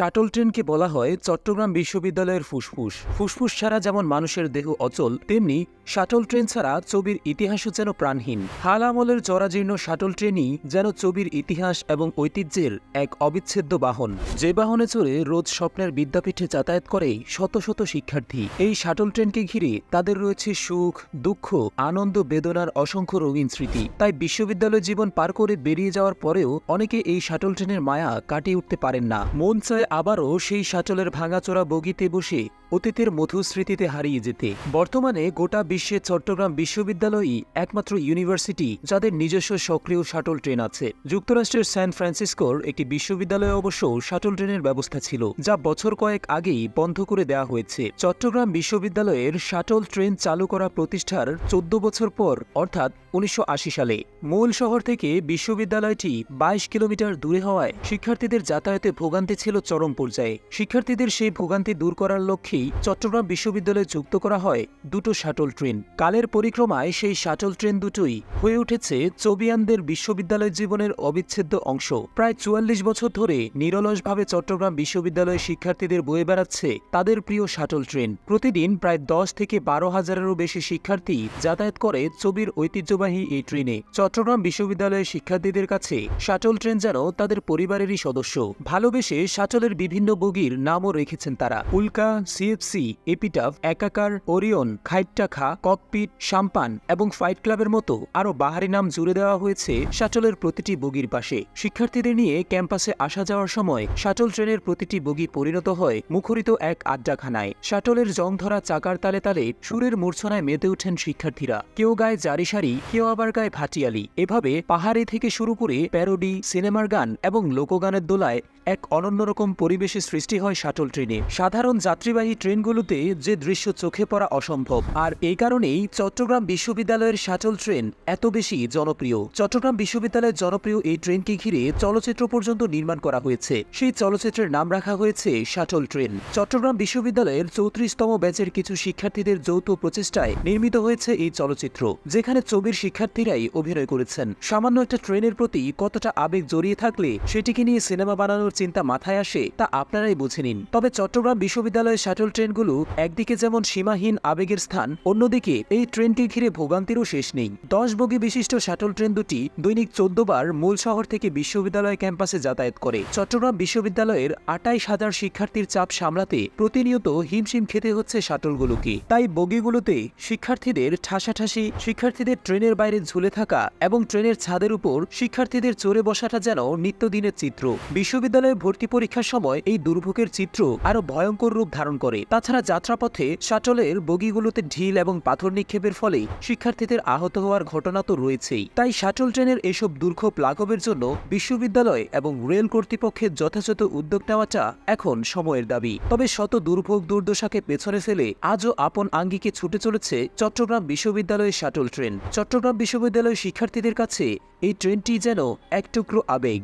Shuttle ট্রেনকে বলা হয় চট্টগ্রাম বিশ্ববিদ্যালয়ের ফুসফুস। ফুসফুস ছাড়া যেমন মানুষের দেহ অচল, তেমনি শাটল ট্রেন ছাড়া ছবির ইতিহাসও যেন প্রাণহীন। হাল আমলের জরাজীর্ণ শাটল ট্রেনই যেন ছবির ইতিহাস এবং ঐতিহ্যের এক অবিচ্ছেদ্য বাহন। যে বাহনে চড়ে রোজ স্বপ্নের বিদ্যাপীঠে যাতায়াত করে শত শত শিক্ষার্থী। এই শাটল ট্রেনকে ঘিরে তাদের রয়েছে সুখ, দুঃখ, আনন্দ, বেদনার অসংখ্য রঙিন স্মৃতি। তাই বিশ্ববিদ্যালয় জীবন পার করে বেরিয়ে যাওয়ার পরেও অনেকে এই শাটল ট্রেনের মায়া কাটিয়ে উঠতে পারেন না। মন চায় আবারও সেই শাটলের ভাঙাচোরা বগিতে বসে অতীতের মধুর স্মৃতিতে হারিয়ে যেতে। বর্তমানে গোটা বিশ্বে চট্টগ্রাম বিশ্ববিদ্যালয়ই একমাত্র ইউনিভার্সিটি যাদের নিজস্ব সক্রিয় শাটল ট্রেন আছে। যুক্তরাষ্ট্রের স্যান ফ্রান্সিসকোর একটি বিশ্ববিদ্যালয়ে অবশ্য শাটল ট্রেনের ব্যবস্থা ছিল, যা বছর কয়েক আগেই বন্ধ করে দেওয়া হয়েছে। চট্টগ্রাম বিশ্ববিদ্যালয়ের শাটল ট্রেন চালু করা প্রতিষ্ঠার চোদ্দ বছর পর, অর্থাৎ উনিশশো আশি সালে, মূল শহর থেকে বিশ্ববিদ্যালয়টি বাইশ কিলোমিটার দূরে হওয়ায় শিক্ষার্থীদের যাতায়াতে ভোগান্তি ছিল চরম পর্যায়ে শিক্ষার্থীদের সেই ভোগান্তি দূর করার লক্ষ্যেই চট্টগ্রাম বিশ্ববিদ্যালয়ে যুক্ত করা হয় দুটো শাটল ট্রেন। কালের পরিক্রমায় সেই শাটল ট্রেন দুটোই হয়ে উঠেছে চবিয়ানদের বিশ্ববিদ্যালয় জীবনের অবিচ্ছেদ্য অংশ। প্রায় চুয়াল্লিশ বছর ধরে নিরলসভাবে চট্টগ্রাম বিশ্ববিদ্যালয়ের শিক্ষার্থীদের বয়ে বেড়াচ্ছে তাদের প্রিয় শাটল ট্রেন। প্রতিদিন প্রায় দশ থেকে বারো হাজারেরও বেশি শিক্ষার্থী যাতায়াত করে চবির ঐতিহ্যবাহী এই ট্রেনে। চট্টগ্রাম বিশ্ববিদ্যালয়ের শিক্ষার্থীদের কাছে শাটল ট্রেন যেন তাদের পরিবারেরই সদস্য। ভালোবেসে শাটলের বিভিন্ন বগির নামও রেখেছেন তারা। উল্কা সিএফসি এপিটাফ একাকার ওরিয়ন খাইট্টাখা ককপিট সাম্পান এবং ফাইট ক্লাবের মতো আরও বাহারি নাম জুড়ে দেওয়া হয়েছে শাটলের প্রতিটি বগির পাশে। শিক্ষার্থীদের নিয়ে ক্যাম্পাসে আসা যাওয়ার সময় শাটল ট্রেনের প্রতিটি বগি পরিণত হয় মুখরিত এক আড্ডাখানায়। শাটলের জং ধরা চাকার তালে তালে সুরের মূর্ছনায় মেতে ওঠেন শিক্ষার্থীরা। কেউ গায়ে জারি সারি কেউ আবার গায়ে ভাটিয়ালি। এভাবে পাহাড়ি থেকে শুরু করে প্যারোডি, সিনেমার গান এবং লোকগানের দোলায় এক অনন্যরকম পরিবেশের সৃষ্টি হয় শাটল ট্রেনে। সাধারণ যাত্রীবাহী ট্রেনগুলোতে যে দৃশ্য চোখে পড়া অসম্ভব। আর এই কারণেই চট্টগ্রাম বিশ্ববিদ্যালয়ের শাটল ট্রেন এত বেশি জনপ্রিয়। চট্টগ্রাম বিশ্ববিদ্যালয়ের জনপ্রিয় এই ট্রেনকে ঘিরে চলচ্চিত্র পর্যন্ত নির্মাণ করা হয়েছে। সেই চলচ্চিত্রের নাম রাখা হয়েছে শাটল ট্রেন। চট্টগ্রাম বিশ্ববিদ্যালয়ের চৌত্রিশতম ব্যাচের কিছু শিক্ষার্থীদের যৌথ প্রচেষ্টায় নির্মিত হয়েছে এই চলচ্চিত্র, যেখানে ছবির শিক্ষার্থীরাই অভিনয় করেছেন। সামান্য একটা ট্রেনের প্রতি কতটা আবেগ জড়িয়ে থাকলে সেটিকে নিয়ে সিনেমা বানানোর চিন্তা মাথায় আসে তা আপনারাই বুঝে নিন। তবে চট্টগ্রাম বিশ্ববিদ্যালয়ের শাটল ট্রেনগুলো একদিকে যেমন সীমাহীন আবেগের স্থান, অন্যদিকে এই ট্রেনটি ঘিরে ভোগান্তিরও শেষ নেই। দশ বগি বিশিষ্ট শাটল ট্রেন দুটি দৈনিক চোদ্দ বার মূল শহর থেকে বিশ্ববিদ্যালয় ক্যাম্পাসে যাতায়াত করে। চট্টগ্রাম বিশ্ববিদ্যালয়ের আটাইশ হাজার শিক্ষার্থীর চাপ সামলাতে প্রতিনিয়ত হিমশিম খেতে হচ্ছে শাটলগুলোকে। তাই বগিগুলোতে শিক্ষার্থীদের ঠাসাঠাসি, শিক্ষার্থীদের ট্রেনের বাইরে ঝুলে থাকা এবং ট্রেনের ছাদের উপর শিক্ষার্থীদের চড়ে বসাটা যেন নিত্যদিনের চিত্র। বিশ্ববিদ্যালয়ে ভর্তি পরীক্ষার সময় এই দুর্ভোগের চিত্র আরও ভয়ঙ্কর রূপ ধারণ করে। তাছাড়া যাত্রাপথে শাটলের বগিগুলোতে ঢিল এবং পাথর নিক্ষেপের ফলে শিক্ষার্থীদের আহত হওয়ার ঘটনা তো রয়েছেই। তাই শাটল ট্রেনের এসব দুর্ভোগ লাঘবের জন্য বিশ্ববিদ্যালয় এবং রেল কর্তৃপক্ষের যথাযথ উদ্যোগ নেওয়াটা এখন সময়ের দাবি। তবে শত দুর্ভোগ দুর্দশাকে পেছনে ফেলে আজও আপন আঙ্গিকে ছুটে চলেছে চট্টগ্রাম বিশ্ববিদ্যালয়ের শাটল ট্রেন। চট্টগ্রাম বিশ্ববিদ্যালয়ের শিক্ষার্থীদের কাছে এই ট্রেনটি যেন এক টুকরো আবেগ।